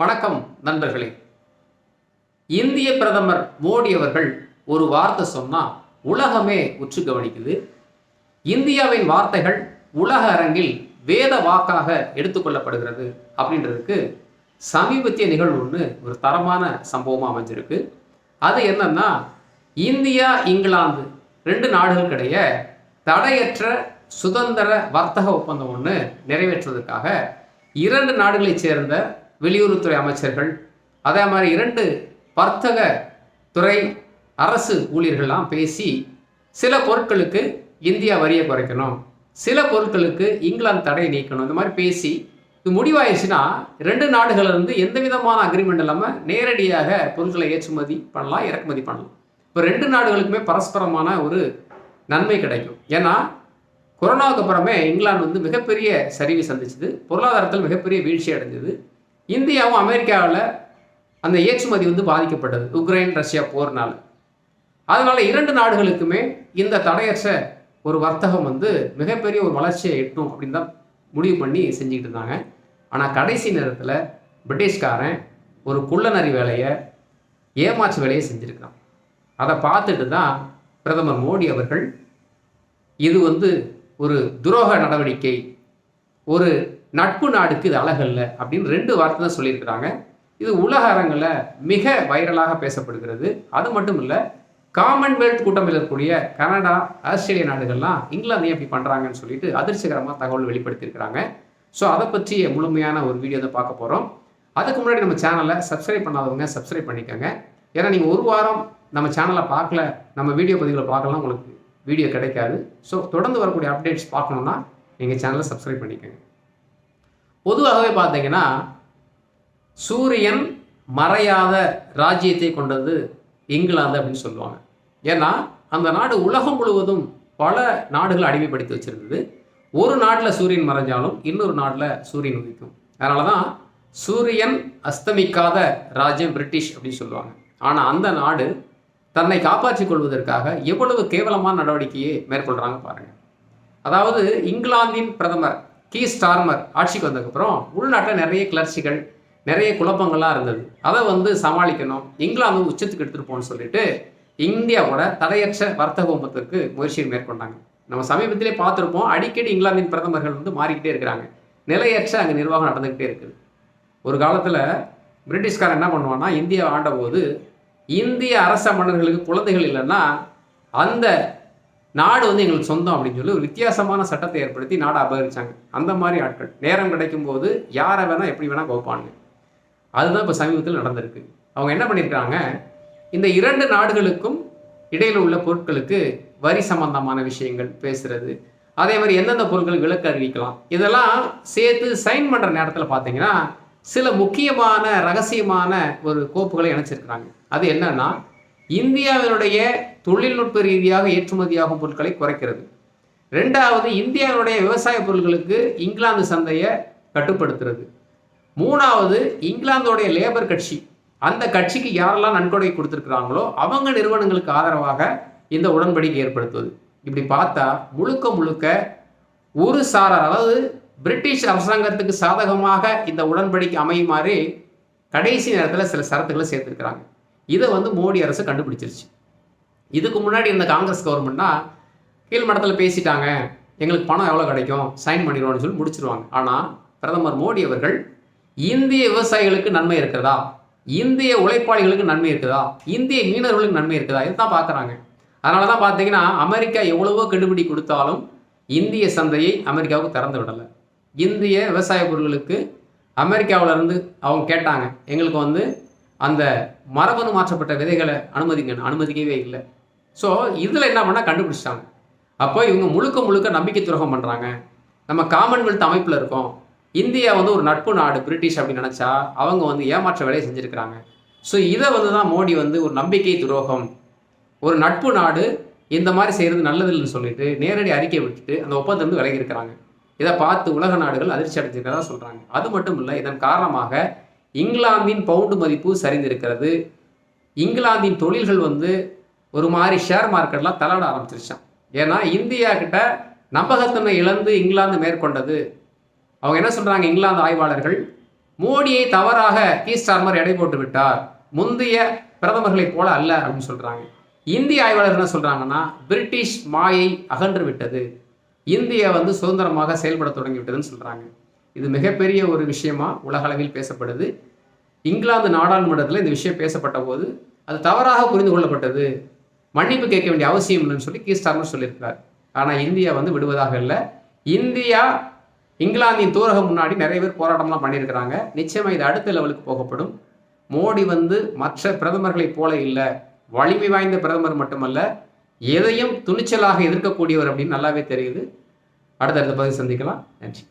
வணக்கம் நண்பர்களே. இந்திய பிரதமர் மோடி அவர்கள் ஒரு வார்த்தை சொன்னால் உலகமே உற்று கவனிக்குது. இந்தியாவின் வார்த்தைகள் உலக அரங்கில் வேத வாக்காக எடுத்துக்கொள்ளப்படுகிறது அப்படின்றதுக்கு சமீபத்திய நிகழ்வு ஒன்று ஒரு தரமான சம்பவமாக அமைஞ்சிருக்கு. அது என்னன்னா இந்தியா இங்கிலாந்து ரெண்டு நாடுகளுக்கிடையே தடையற்ற சுதந்திர வர்த்தக ஒப்பந்தம் ஒன்று நிறைவேற்றுவதற்காக இரண்டு நாடுகளைச் சேர்ந்த வெளியுறவுத்துறை அமைச்சர்கள் அதே மாதிரி இரண்டு வர்த்தக துறை அரசு ஊழியர்கள்லாம் பேசி சில பொருட்களுக்கு இந்தியா வரியை குறைக்கணும் சில பொருட்களுக்கு இங்கிலாந்து தடையை நீக்கணும் இந்த மாதிரி பேசி இது முடிவாயிடுச்சுன்னா ரெண்டு நாடுகள்ல இருந்து எந்த விதமான அக்ரிமெண்ட் இல்லாமல் நேரடியாக பொருட்களை ஏற்றுமதி பண்ணலாம் இறக்குமதி பண்ணலாம். இப்போ ரெண்டு நாடுகளுக்குமே பரஸ்பரமான ஒரு நன்மை கிடைக்கும். ஏன்னா கொரோனாவுக்கு அப்புறமே இங்கிலாந்து வந்து மிகப்பெரிய சரிவை சந்திச்சது பொருளாதாரத்தில் மிகப்பெரிய வீழ்ச்சி அடைஞ்சது. இந்தியாவும் அமெரிக்காவில் அந்த ஏற்றுமதி வந்து பாதிக்கப்பட்டது. உக்ரைன் ரஷ்யா போர்னால். அதனால் இரண்டு நாடுகளுக்குமே இந்த தடையற்ற ஒரு வர்த்தகம் வந்து மிகப்பெரிய ஒரு வளர்ச்சியை எட்டும் அப்படின்னு தான் முடிவு பண்ணி செஞ்சுக்கிட்டு இருந்தாங்க. ஆனால் கடைசி நேரத்தில் பிரிட்டிஷ்காரன் ஒரு குள்ளநரி வேலையை ஏமாற்று வேலையை செஞ்சுருக்கான் அதை பார்த்துட்டு தான் பிரதமர் மோடி அவர்கள் இது வந்து ஒரு துரோக நடவடிக்கை ஒரு நட்பு நாடுக்கு இது அழகல்ல அப்படின்னு ரெண்டு வார்த்தை தான் சொல்லியிருக்கிறாங்க. இது உலக அரங்கில் மிக வைரலாக பேசப்படுகிறது. அது மட்டும் இல்லை காமன்வெல்த் கூட்டம் இருக்கக்கூடிய கனடா ஆஸ்திரேலிய நாடுகள்லாம் இங்கிலாந்து எப்படி பண்ணுறாங்கன்னு சொல்லிட்டு அதிர்ச்சிகரமாக தகவல் வெளிப்படுத்தியிருக்கிறாங்க. ஸோ அதை பற்றி முழுமையான ஒரு வீடியோ தான் பார்க்க போகிறோம் அதுக்கு முன்னாடி நம்ம சேனலை சப்ஸ்கிரைப் பண்ணாதவங்க சப்ஸ்கிரைப் பண்ணிக்கோங்க. ஏன்னா நீங்கள் ஒரு வாரம் நம்ம சேனலை பார்க்கல நம்ம வீடியோ பதிவுகளை பார்க்கலாம் உங்களுக்கு வீடியோ கிடைக்காது. ஸோ தொடர்ந்து வரக்கூடிய அப்டேட்ஸ் பார்க்கணுன்னா நீங்கள் சேனலை சப்ஸ்கிரைப் பண்ணிக்கோங்க. பொதுவாகவே பார்த்தீங்கன்னா சூரியன் மறையாத ராஜ்யத்தை கொண்டது இங்கிலாந்து அப்படின்னு சொல்லுவாங்க. ஏன்னா அந்த நாடு உலகம் முழுவதும் பல நாடுகளை அடிமைப்படுத்தி வச்சிருந்தது. ஒரு நாட்டில் சூரியன் மறைஞ்சாலும் இன்னொரு நாட்டில் சூரியன் உதிக்கும். அதனால தான் சூரியன் அஸ்தமிக்காத ராஜ்யம் பிரிட்டிஷ் அப்படின்னு சொல்லுவாங்க. ஆனால் அந்த நாடு தன்னை காப்பாற்றிக் கொள்வதற்காக எவ்வளவு கேவலமான நடவடிக்கையை மேற்கொள்கிறாங்க பாருங்கள் அதாவது இங்கிலாந்தின் பிரதமர் கீ ஸ்டார்மர் ஆட்சிக்கு வந்ததுக்கப்புறம் உள்நாட்டில் நிறைய கிளர்ச்சிகள் நிறைய குழப்பங்கள்லாம் இருந்தது. அதை வந்து சமாளிக்கணும். இங்கிலாந்து உச்சத்துக்கு எடுத்துகிட்டு போகணும்னு சொல்லிட்டு இந்தியாவோட தடையற்ற வர்த்தக ஒப்பந்தத்திற்கு முயற்சியை மேற்கொண்டாங்க. நம்ம சமீபத்திலே பார்த்துருப்போம் அடிக்கடி இங்கிலாந்தின் பிரதமர்கள் வந்து மாறிக்கிட்டே இருக்கிறாங்க. நிலையற்ற அங்கே நிர்வாகம் நடந்துக்கிட்டே இருக்குது. ஒரு காலத்தில் பிரிட்டிஷ்காரன் என்ன பண்ணுவான்னா இந்தியா ஆண்டபோது இந்திய அரச மன்னர்களுக்கு குழந்தைகள் இல்லைன்னா அந்த நாடு வந்து எங்களுக்கு சொந்தம் அப்படின்னு சொல்லி ஒரு வித்தியாசமான சட்டத்தை ஏற்படுத்தி நாடை அபகரிச்சாங்க. அந்த மாதிரி ஆட்கள். நேரம் கிடைக்கும் போது யாரை வேணால் எப்படி வேணால் கோப்பாங்க அதுதான் இப்போ சமீபத்தில் நடந்திருக்கு. அவங்க என்ன பண்ணியிருக்காங்க இந்த இரண்டு நாடுகளுக்கும் இடையில் உள்ள பொருட்களுக்கு வரி சம்பந்தமான விஷயங்கள் பேசுறது. அதே மாதிரி எந்தெந்த பொருட்கள் விலக்கு அறிவிக்கலாம். இதெல்லாம் சேர்த்து சைன் பண்ணுற நேரத்தில் பார்த்தீங்கன்னா சில முக்கியமான ரகசியமான ஒரு கோப்புகளை இணைச்சிருக்கிறாங்க. அது என்னன்னா இந்தியாவினுடைய தொழில்நுட்ப ரீதியாக ஏற்றுமதியாகும் பொருட்களை குறைக்கிறது. ரெண்டாவது இந்தியாவினுடைய விவசாய பொருட்களுக்கு இங்கிலாந்து சந்தையை கட்டுப்படுத்துறது. மூணாவது இங்கிலாந்தோடைய லேபர் கட்சி. அந்த கட்சிக்கு யாரெல்லாம் நன்கொடை கொடுத்துருக்குறாங்களோ அவங்க நிறுவனங்களுக்கு ஆதரவாக இந்த உடன்படிக்கை ஏற்படுத்துவது. இப்படி பார்த்தா முழுக்க முழுக்க ஒரு சாரார் அதாவது பிரிட்டிஷ் அரசாங்கத்துக்கு சாதகமாக இந்த உடன்படிக்கை அமையுமாறு கடைசி நேரத்தில் சில சரத்துக்களை சேர்த்துருக்கிறாங்க. இதை வந்து மோடி அரசு கண்டுபிடிச்சிருச்சு. இதுக்கு முன்னாடி இருந்த காங்கிரஸ் கவர்மெண்ட்னா கீழ்மடத்தில் பேசிட்டாங்க எங்களுக்கு பணம் எவ்வளோ கிடைக்கும் சைன் பண்ணிடுவோம்னு சொல்லி முடிச்சிருவாங்க. ஆனால் பிரதமர் மோடி அவர்கள் இந்திய விவசாயிகளுக்கு நன்மை இருக்கிறதா? இந்திய உழைப்பாளிகளுக்கு நன்மை இருக்குதா? இந்திய மீனவர்களுக்கு நன்மை இருக்குதா? இதுதான் பார்க்குறாங்க அதனால தான் பார்த்தீங்கன்னா அமெரிக்கா எவ்வளவோ கெடுபிடி கொடுத்தாலும் இந்திய சந்தையை அமெரிக்காவுக்கு திறந்து விடலை. இந்திய விவசாய பொருட்களுக்கு அமெரிக்காவிலேருந்து அவங்க கேட்டாங்க எங்களுக்கு வந்து அந்த மரபணு மாற்றப்பட்ட விதைகளை அனுமதிங்க அனுமதிக்கவே இல்லை. ஸோ இதில் என்ன பண்ணால் கண்டுபிடிச்சிட்டாங்க. அப்போ இவங்க முழுக்க முழுக்க நம்பிக்கை துரோகம் பண்ணுறாங்க நம்ம காமன்வெல்த் அமைப்பில் இருக்கோம். இந்தியா வந்து ஒரு நட்பு நாடு பிரிட்டிஷ் அப்படின்னு நினச்சா அவங்க வந்து ஏமாற்ற வேலையை செஞ்சுருக்கிறாங்க. ஸோ இதை வந்து தான் மோடி வந்து ஒரு நம்பிக்கை துரோகம் ஒரு நட்பு நாடு இந்த மாதிரி செய்கிறது நல்லதில்லைன்னு சொல்லிட்டு நேரடி அறிக்கை விட்டுட்டு அந்த ஒப்பந்தம் வந்து விலகி இருக்கிறாங்க. இதை பார்த்து உலக நாடுகள் அதிர்ச்சி அடைஞ்சிருக்கிறதா சொல்கிறாங்க அது மட்டும் இல்லை இதன் காரணமாக இங்கிலாந்தின் பவுண்டு மதிப்பு சரிந்திருக்கிறது. இங்கிலாந்தின் தொழில்கள் வந்து ஒரு மாதிரி ஷேர் மார்க்கெட்லாம் தள்ளாட ஆரம்பிச்சிருச்சான் ஏன்னா இந்தியா கிட்ட நம்பகத்தன்மை இழந்து இங்கிலாந்து மேற்கொண்டது. அவங்க என்ன சொல்கிறாங்க இங்கிலாந்து ஆய்வாளர்கள் மோடியை தவறாக கீஸ்டார்மர் எடை போட்டு விட்டார். முந்தைய பிரதமர்களைப் போல அல்ல அப்படின்னு சொல்கிறாங்க இந்திய ஆய்வாளர் என்ன சொல்கிறாங்கன்னா பிரிட்டிஷ் மாயை அகன்று விட்டது. இந்தியா வந்து சுதந்திரமாக செயல்பட தொடங்கிவிட்டதுன்னு சொல்கிறாங்க இது மிகப்பெரிய ஒரு விஷயமா உலகளவில் பேசப்படுது. இங்கிலாந்து நாடாளுமன்றத்தில் இந்த விஷயம் பேசப்பட்ட போது அது தவறாக புரிந்து கொள்ளப்பட்டது. மன்னிப்பு கேட்க வேண்டிய அவசியம் இல்லைன்னு சொல்லி கீஸ்டார்மர் சொல்லியிருக்கிறார். ஆனால் இந்தியா வந்து விடுவதாக இல்லை. இந்தியா இங்கிலாந்தின் தூரகம் முன்னாடி நிறைய பேர் போராட்டம்லாம் பண்ணியிருக்கிறாங்க. நிச்சயமாக இது அடுத்த லெவலுக்கு போகப்படும். மோடி வந்து மற்ற பிரதமர்களைப் போல இல்லை. வலிமை வாய்ந்த பிரதமர் மட்டுமல்ல எதையும் துணிச்சலாக எதிர்க்கக்கூடியவர் அப்படின்னு நல்லாவே தெரியுது. அடுத்தடுத்த பதிவு சந்திக்கலாம். நன்றி.